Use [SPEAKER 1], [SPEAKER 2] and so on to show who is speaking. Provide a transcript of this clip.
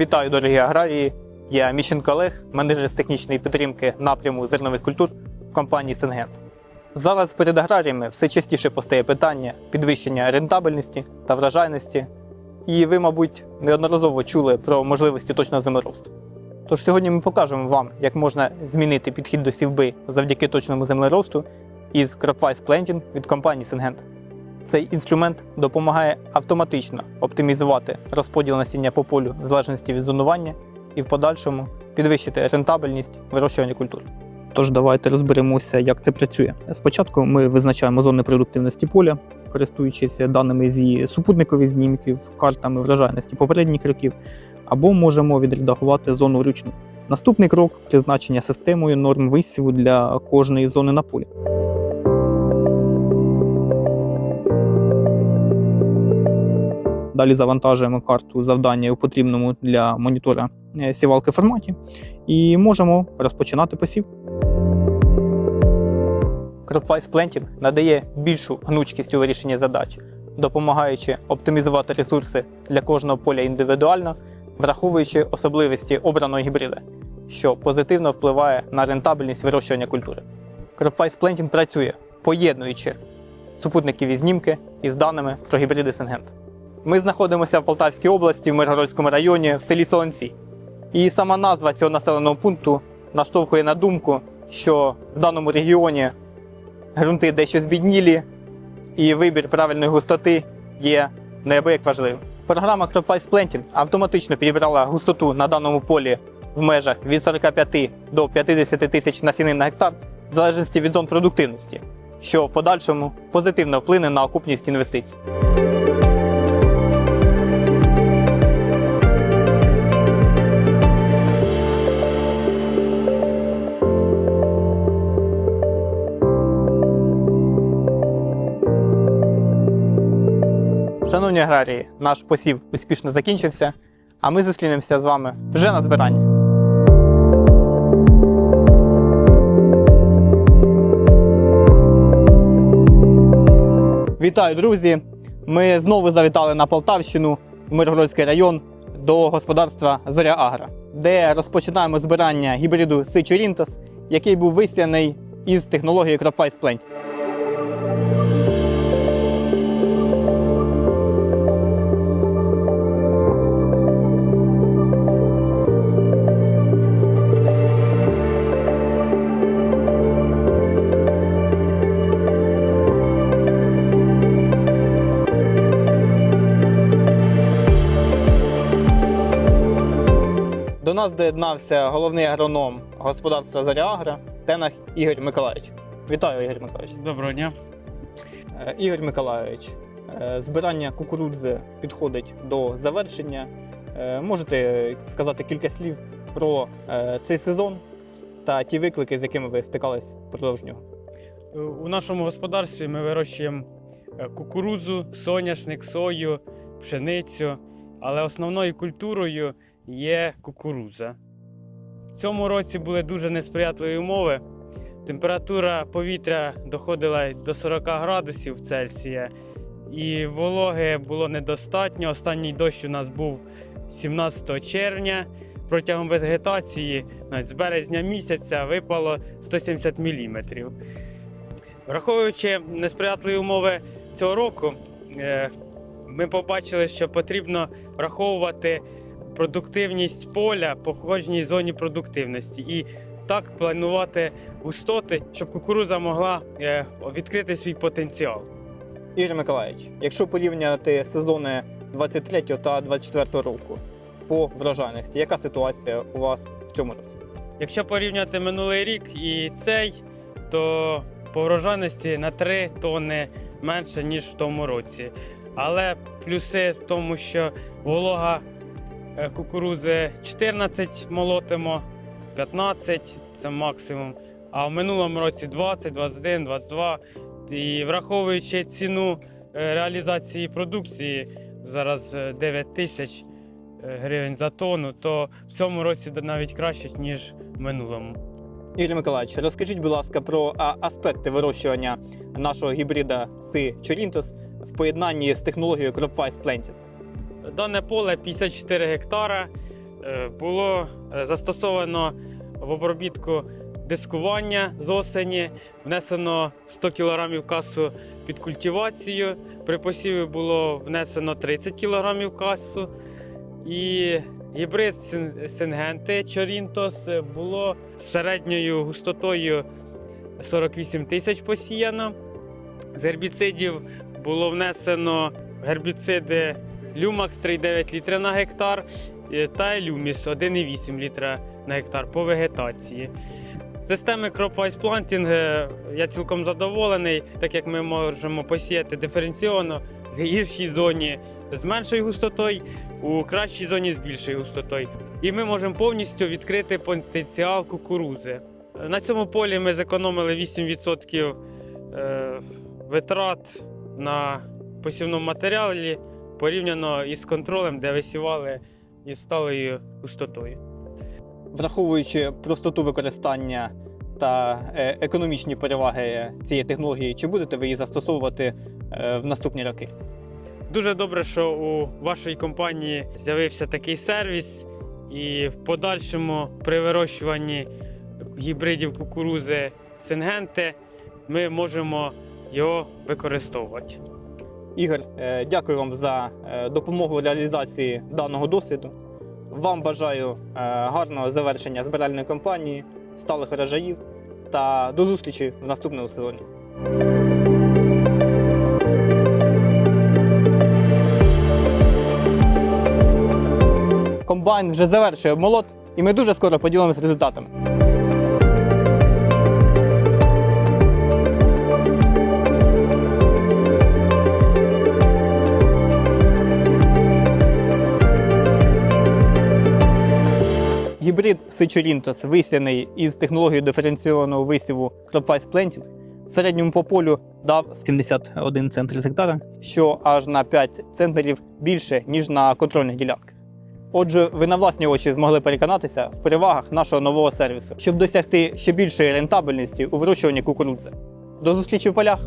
[SPEAKER 1] Вітаю, дорогі аграрії! Я Міщенко Олег, менеджер з технічної підтримки напряму зернових культур в компанії Сингент. Зараз перед аграріями все частіше постає питання підвищення рентабельності та вражайності, і ви, мабуть, неодноразово чули про можливості точного землеробства. Тож сьогодні ми покажемо вам, як можна змінити підхід до сівби завдяки точному землеробству із CropWise Planting від компанії Syngenta. Цей інструмент допомагає автоматично оптимізувати розподіл насіння по полю в залежності від зонування і в подальшому підвищити рентабельність вирощування культур. Тож давайте розберемося, як це працює. Спочатку ми визначаємо зони продуктивності поля, користуючись даними зі супутникових знімків, картами врожайності попередніх років, або можемо відредагувати зону вручну. Наступний крок призначення системою норм висіву для кожної зони на полі. Далі завантажуємо карту завдання у потрібному для монітора е, сівалки форматі і можемо розпочинати посів. CropWise Planting надає більшу гнучкість у вирішенні задач, допомагаючи оптимізувати ресурси для кожного поля індивідуально, враховуючи особливості обраного гібрида, що позитивно впливає на рентабельність вирощування культури. CropWise Planting працює, поєднуючи супутникові знімки із даними про гібриди Сингент. Ми знаходимося в Полтавській області, в Миргородському районі, в селі Солонці. І сама назва цього населеного пункту наштовхує на думку, що в даному регіоні ґрунти дещо збіднілі, і вибір правильної густоти є неабияк важливим. Програма CropWise Planting автоматично підібрала густоту на даному полі в межах від 45 до 50 тисяч насінин на гектар, в залежності від зон продуктивності, що в подальшому позитивно вплине на окупність інвестицій. Шановні аграрії, наш посів успішно закінчився, а ми зустрінемося з вами вже на збиранні. Вітаю, друзі! Ми знову завітали на Полтавщину, в Миргородський район, до господарства Зоря Агра, де розпочинаємо збирання гібриду Сичурінтос, який був висяний із технологією CropWise Planting. До нас доєднався головний агроном господарства Заряагра Тенах Ігор Миколаївич. Вітаю, Ігор Миколаївич.
[SPEAKER 2] Доброго дня.
[SPEAKER 1] Е, Ігор Миколаївич, е, збирання кукурудзи підходить до завершення. Е, Можете сказати кілька слів про цей сезон та ті виклики, з якими ви стикались впродовж нього?
[SPEAKER 2] У нашому господарстві ми вирощуємо кукурудзу, соняшник, сою, пшеницю, але основною культурою є кукурудза. В цьому році були дуже несприятливі умови. Температура повітря доходила до 40 градусів Цельсія, і вологи було недостатньо. Останній дощ у нас був 17 червня. Протягом вегетації навіть з березня місяця випало 170 мм. Враховуючи несприятливі умови цього року, е, ми побачили, що потрібно враховувати продуктивність поля по кожній зоні продуктивності і так планувати густоти, щоб кукуруза могла е, відкрити свій потенціал.
[SPEAKER 1] Ігор Миколаївич, якщо порівняти сезони 23 та 24 року по врожайності, яка ситуація у вас в цьому році?
[SPEAKER 2] Якщо порівняти минулий рік і цей, то по врожайності на 3 тонни менше, ніж в тому році. Але плюси в тому, що волога кукурузи 14 молотимо, 15 це максимум. А в минулому році 20, 21, 22. І враховуючи ціну е, реалізації продукції, зараз е, 9 тисяч е, гривень за тонну, то в цьому році навіть краще, ніж в минулому.
[SPEAKER 1] Ігор Миколаївич, розкажіть, будь ласка, про аспекти вирощування нашого гібрида Си Чорінтос в поєднанні з технологією CropWise Planting.
[SPEAKER 2] Дане поле 54 гектара. Е, Було е, застосовано в обробітку дискування з осені, внесено 100 кг касу під культивацію. При посіві було внесено 30 кг касу. І гібрид Сингенти Чорінтос було середньою густотою 48 тисяч посіяно. З гербіцидів було внесено гербіциди Люмакс 3,9 літра на гектар е, та Люміс 1,8 літра на гектар по вегетації. Системи Cropwise Planting е, я цілком задоволений, так як ми можемо посіяти диференційовано в гіршій зоні з меншою густотою, у кращій зоні з більшою густотою. І ми можемо повністю відкрити потенціал кукурузи. На цьому полі ми зекономили 8% е, витрат на посівному матеріалі порівняно із контролем, де висівали із сталою густотою.
[SPEAKER 1] Враховуючи простоту використання та е, економічні переваги цієї технології, чи будете ви її застосовувати е, в наступні роки?
[SPEAKER 2] Дуже добре, що у вашій компанії з'явився такий сервіс, і в подальшому при вирощуванні гібридів кукурузи Сингенти ми можемо його використовувати.
[SPEAKER 1] Ігор, е, дякую вам за е, допомогу в реалізації даного досвіду. Вам бажаю е, гарного завершення збиральної кампанії, сталих урожаїв та до зустрічі в наступному сезоні. Комбайн вже завершує обмолот, і ми дуже скоро поділимося результатами. Гібрид Сичорінтос, висяний із технологією диференційованого висіву Cropwise Planting, в середньому по полю дав 71 центр з гектара, що аж на 5 центнерів більше, ніж на контрольних ділянках. Отже, ви на власні очі змогли переконатися в перевагах нашого нового сервісу, щоб досягти ще більшої рентабельності у вирощуванні кукурудзи. До зустрічі в полях!